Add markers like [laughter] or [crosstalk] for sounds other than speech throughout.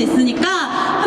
수 있으니까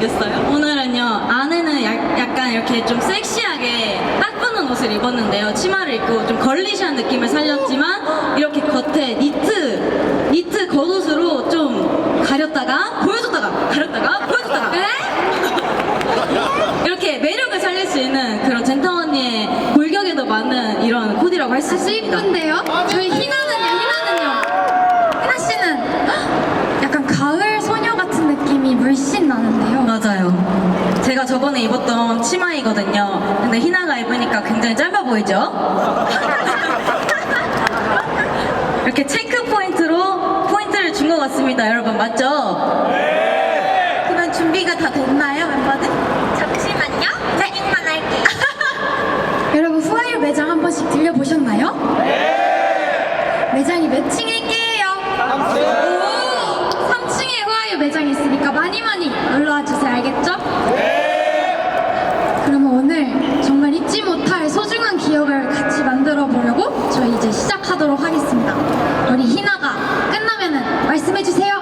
주시겠어요? 오늘은요 안에는 야- 약간 이렇게 좀 섹시하게 딱 붙는 옷을 입었는데요. 치마를 입고 좀 걸리시한 느낌을 살렸지만 이렇게 겉에 니트 니트 겉옷으로 좀 가렸다가 보여줬다가 가렸다가 보여줬다가 이렇게 매력을 살릴 수 있는 그런 젠타 언니의 골격에도 맞는 이런 코디라고 할 수 있습니다. 이쁜데요? 저희 희나는요. 제가 저번에 입었던 치마이거든요. 근데 희나가 입으니까 굉장히 짧아 보이죠? [laughs] 이렇게 체크 포인트로 포인트를 준 것 같습니다, 여러분. 맞죠? 그러면 준비가 다 됐나요, 멤버들? 잠시만요. 여러분 후아유 매장 한 번씩 들려보셨나요? 네. 매장이 몇 층일게요? 3층. 3층에 후아유 매장이 있으니까 많이 많이 놀러와 주세요. 알겠죠? 네. 그러면 오늘 정말 잊지 못할 소중한 기억을 같이 만들어 보려고 저희 이제 시작하도록 하겠습니다. 우리 희나가 끝나면은 말씀해 주세요.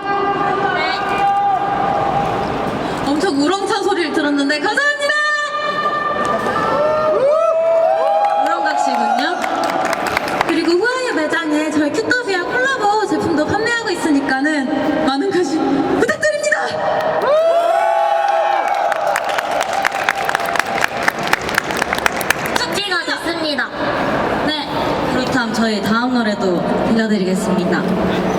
엄청 우렁찬 소리를 들었는데 감사합니다. 우렁각시군요. 그리고 후아유 매장에 저희 큐터비와 콜라보 제품도 판매하고 있으니까는 많은 관심 부탁드립니다. 숙지가 됐습니다. 네, 그렇다면 저희 다음 노래도 들려드리겠습니다.